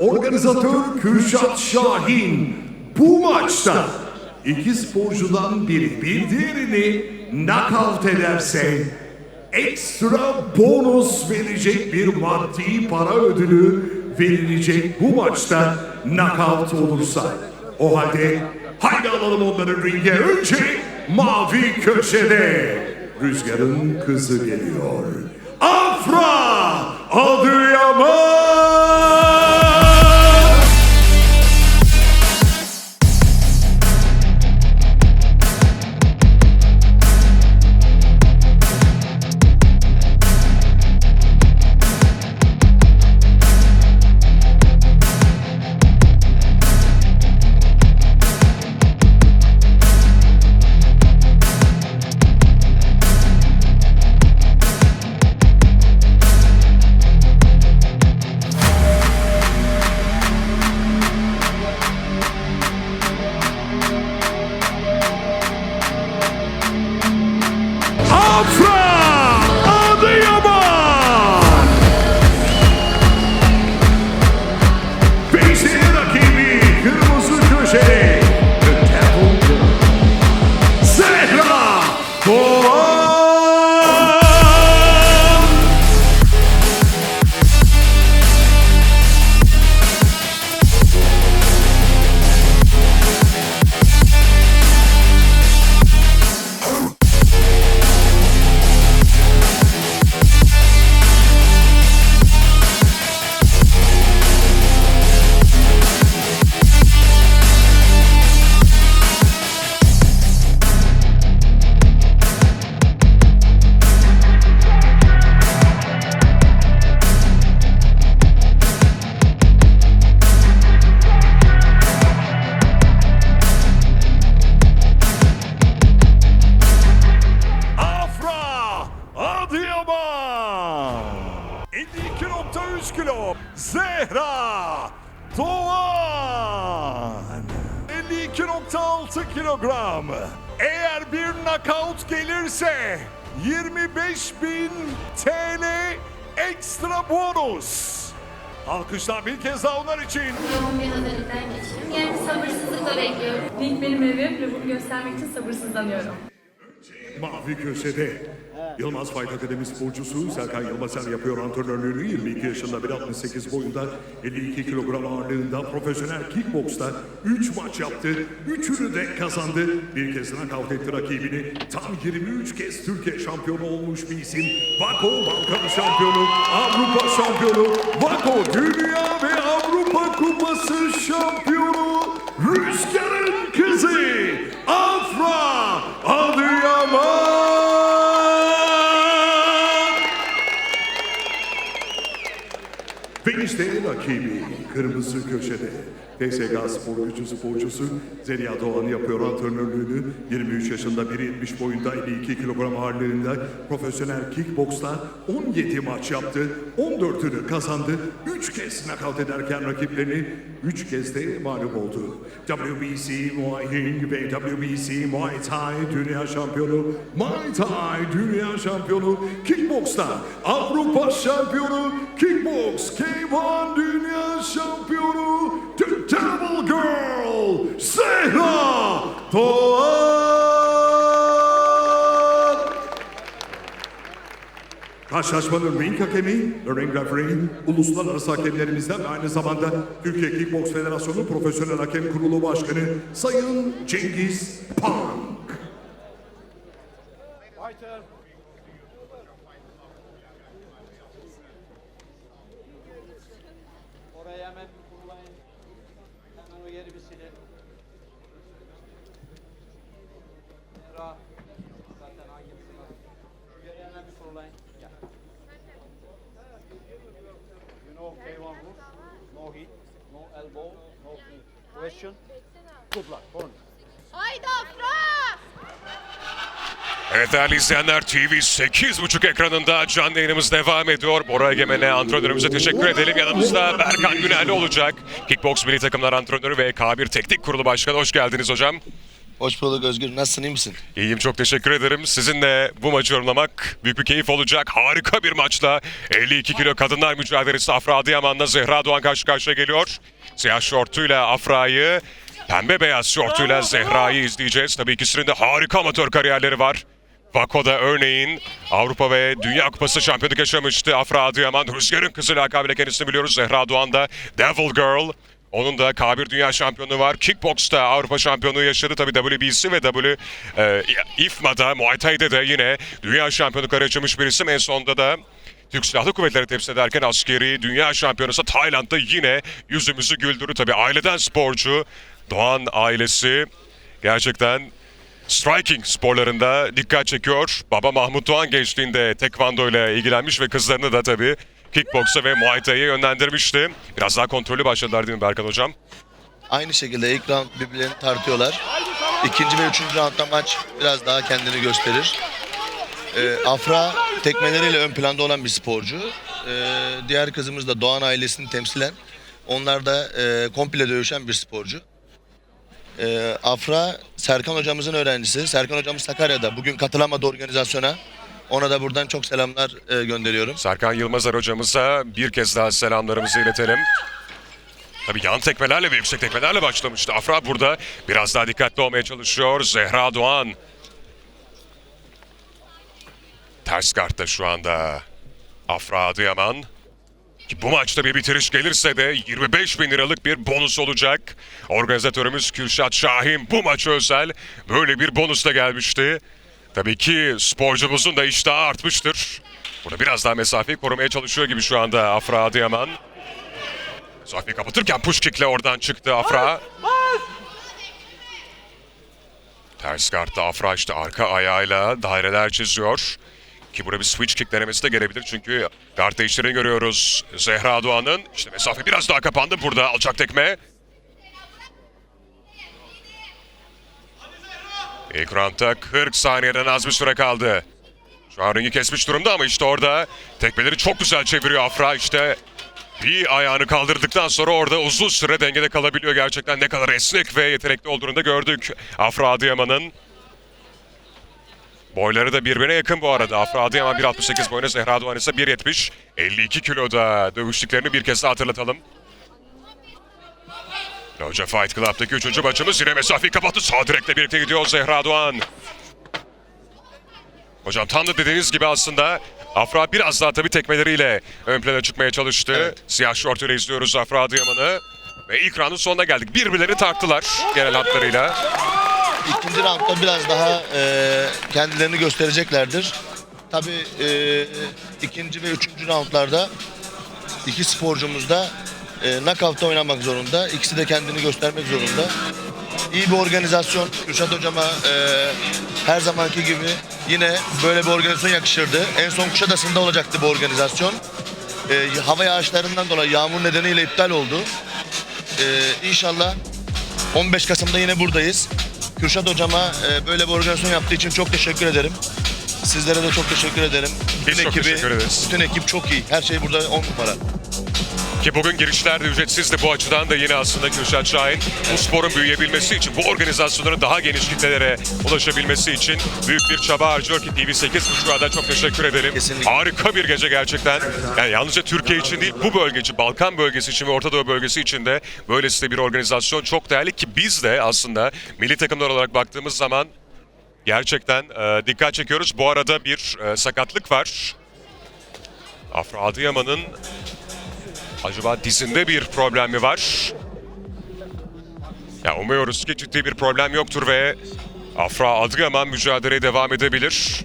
Organizatör Kürşat Şahin bu maçta iki sporcudan biri bir diğerini knockout ederse ekstra bonus verecek bir maddi para ödülü verilecek bu maçta knockout olursa. O halde haydi alalım onları ringe önce mavi köşede Rüzgar'ın kızı geliyor. Afra Adıyaman! 52.6 kilogram Eğer bir knockout gelirse 25.000 TL ekstra bonus Alkışlar bir kez daha onlar için Yoğun bir hazırlıktan geçiyorum. Yani sabırsızlıkla bekliyorum. Ring benim evim ve bunu göstermek için sabırsızlanıyorum. Mavi köşede Yılmaz Fight Akademi sporcusu Serkan Yılmazer yapıyor antrenörlüğünü 22 yaşında 1.68 boyunda 52 kilogram ağırlığında profesyonel kickboksta 3 maç yaptı. 3'ünü de kazandı. Bir kez nakavt etti rakibini. Tam 23 kez Türkiye şampiyonu olmuş bir isim. Vako Balkan şampiyonu, Avrupa şampiyonu, Vako Dünya ve Avrupa Kupası şampiyonu Rüzgar'ın Ve işte rakibi kırmızı köşede. TSG spor gücü sporcusu Zeliha Doğan yapıyor antrenörlüğünü. 23 yaşında 1.70 boyunda 52 kilogram ağırlığında profesyonel kickboksta 17 maç yaptı. 14'ünü kazandı. 3 kez knockout ederken rakiplerini 3 kez de mağlup oldu. WBC Muay Thai ve WBC Muay Thai Dünya Şampiyonu, Muay Thai Dünya Şampiyonu, Kickbox'ta Avrupa Şampiyonu, Kickbox K1 Dünya Şampiyonu, The Devil Girl, Zehra Doğan. Karşılaşmanın ring hakemi, the ring referee, uluslararası hakemlerimizden ve aynı zamanda Türkiye Kickbox Federasyonu Profesyonel Hakem Kurulu Başkanı Sayın Cengiz Punk. No elbow, no question. Good luck. For me. Haydi Afra! Evet değerli izleyenler TV 8.5 ekranında canlı yayınımız devam ediyor. Bora Egemen'e antrenörümüze teşekkür edelim. Yanımızda Berkan Günelli olacak. Kickbox milli takımlar antrenörü ve K1 Teknik Kurulu Başkanı. Hoş geldiniz hocam. Hoş bulduk Özgür. Nasılsın iyi misin? İyiyim çok teşekkür ederim. Sizinle bu maçı yorumlamak büyük bir keyif olacak. Harika bir maçla 52 kilo kadınlar mücadelesi Afra Adıyaman'la Zehra Doğan karşı karşıya geliyor. Siyah şortuyla Afra'yı, pembe beyaz şortuyla Zehra'yı izleyeceğiz. Tabii ikisinin de harika amatör kariyerleri var. Vako'da örneğin Avrupa ve Dünya Kupası şampiyonluk yaşamıştı. Afra Adıyaman, Rüzgar'ın kızı lakabıyla kendisini biliyoruz. Zehra Doğan da Devil Girl. Onun da K1 Dünya Şampiyonu var. Kickbox'ta Avrupa Şampiyonluğu yaşadı. Tabii WBC ve W e, IFMA'da, Muay Thai'de de yine Dünya Şampiyonlukları yaşamış bir isim. En sonunda da Türk Silahlı Kuvvetleri temsil ederken askeri dünya şampiyonası Tayland'da yine yüzümüzü güldürü. Tabii aileden sporcu. Doğan ailesi gerçekten striking sporlarında dikkat çekiyor. Baba Mahmut Doğan gençliğinde tekvando ile ilgilenmiş ve kızlarını da tabii kickboksa ve muay thai'ye yönlendirmişti. Biraz daha kontrollü başladılar değil mi Berkan Hocam? Aynı şekilde ilk round birbirlerini tartıyorlar. İkinci ve üçüncü roundda maç biraz daha kendini gösterir. Ee, Afra tekmeleriyle ön planda olan bir sporcu. Ee, diğer kızımız da Doğan ailesini temsilen. Onlar da e, komple dövüşen bir sporcu. Ee, Afra Serkan hocamızın öğrencisi. Serkan hocamız Sakarya'da. Bugün katılamadı organizasyona. Ona da buradan çok selamlar e, gönderiyorum. Serkan Yılmazer hocamıza bir kez daha selamlarımızı iletelim. Tabii yan tekmelerle ve yüksek tekmelerle başlamıştı. Afra burada biraz daha dikkatli olmaya çalışıyor. Zehra Doğan. Ters kartta şu anda Afra Adıyaman. Ki bu maçta bir bitiriş gelirse de 25 bin liralık bir bonus olacak. Organizatörümüz Kürşat Şahin bu maç özel böyle bir bonusla gelmişti. Tabii ki sporcumuzun da iştahı artmıştır. Burada biraz daha mesafeyi korumaya çalışıyor gibi şu anda Afra Adıyaman. Mesafeyi kapatırken push kick'le oradan çıktı Afra. Ters kartta Afra işte arka ayağıyla daireler çiziyor. Ki burada bir switch kick denemesi de gelebilir çünkü guard değiştirini görüyoruz. Zehra Doğan'ın işte mesafe biraz daha kapandı burada alçak tekme. İlk roundda 40 saniyeden az bir süre kaldı. Şu an ringi kesmiş durumda ama işte orada tekmeleri çok güzel çeviriyor Afra. İşte bir ayağını kaldırdıktan sonra orada uzun süre dengede kalabiliyor. Gerçekten ne kadar esnek ve yetenekli olduğunu da gördük Afra Adıyaman'ın. Boyları da birbirine yakın bu arada. Afra Adıyaman 1.68 boyuna, Zehra Doğan ise 1.70. 52 kiloda dövüştüklerini bir kez daha hatırlatalım. Loca Fight Club'daki üçüncü maçımız yine mesafeyi kapattı. Sağ direkle birlikte gidiyor Zehra Doğan. Hocam tam da dediğiniz gibi aslında Afra biraz daha tabii tekmeleriyle ön plana çıkmaya çalıştı. Evet. Siyah şortuyla izliyoruz Afra Adıyaman'ı. Ve ilk roundun sonuna geldik. Birbirlerini tarttılar genel hatlarıyla. İkinci roundda biraz daha e, kendilerini göstereceklerdir. Tabii e, ikinci ve üçüncü roundlarda iki sporcumuz da e, knockout'ta oynamak zorunda. İkisi de kendini göstermek zorunda. İyi bir organizasyon. Kürşat hocama e, her zamanki gibi yine böyle bir organizasyon yakışırdı. En son Kuşadası'nda olacaktı bu organizasyon. E, hava yağışlarından dolayı yağmur nedeniyle iptal oldu. E, inşallah 15 Kasım'da yine buradayız. Kürşat hocama e, böyle bir organizasyon yaptığı için çok teşekkür ederim. Sizlere de çok teşekkür ederim. Biz çok teşekkür ederiz. Bütün ekip çok iyi. Her şey burada 10 numara. Ki bugün girişler de ücretsizdi bu açıdan da yine aslında Kürşat Şahin bu sporun büyüyebilmesi için, bu organizasyonların daha geniş kitlelere ulaşabilmesi için büyük bir çaba harcıyor ki TV8.5'a da çok teşekkür edelim. Kesinlikle. Harika bir gece gerçekten. Yani yalnızca Türkiye için değil bu bölge için, Balkan bölgesi için ve Orta Doğu bölgesi için de böylesi de bir organizasyon çok değerli ki biz de aslında milli takımlar olarak baktığımız zaman gerçekten e, dikkat çekiyoruz. Bu arada bir e, sakatlık var. Afra Adıyaman'ın Acaba dizinde bir problem mi var? Ya umuyoruz ki ciddi bir problem yoktur ve Afra Adıyaman mücadeleye devam edebilir.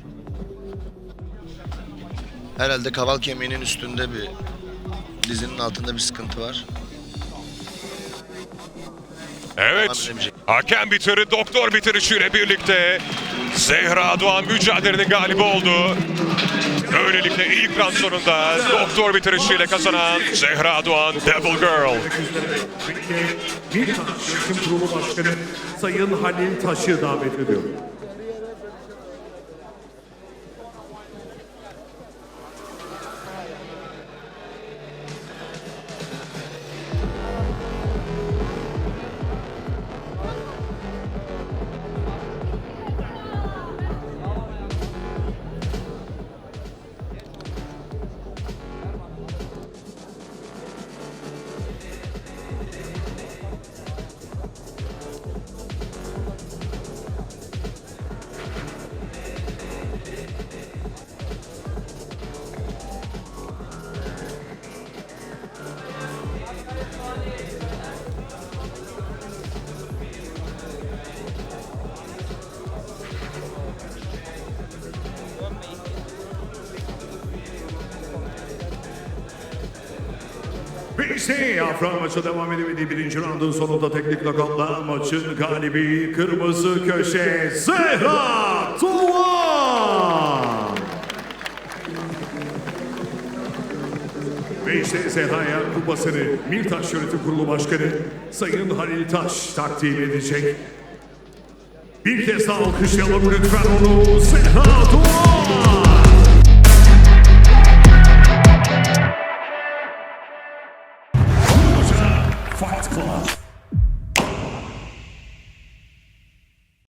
Herhalde kaval kemiğinin üstünde bir dizinin altında bir sıkıntı var. Evet, hakem bitiri, doktor bitirişiyle birlikte Zehra Doğan mücadelenin galibi oldu. Böylelikle ilk round sonunda doktor bitirişiyle kazanan Zehra Doğan Devil Girl. Bir Yönetim Kurulu Başkanı Sayın Halil Taş'ı davet ediyorum. İşte Afra maçı devam edemedi. Birinci roundun sonunda teknik knockoutla maçın galibi kırmızı köşe Zehra Doğan. Ve işte Zehra'ya kupasını Mirtaş Yönetim Kurulu Başkanı Sayın Halil Taş takdim edecek. Bir kez daha alkışlayalım lütfen onu Zehra Doğan.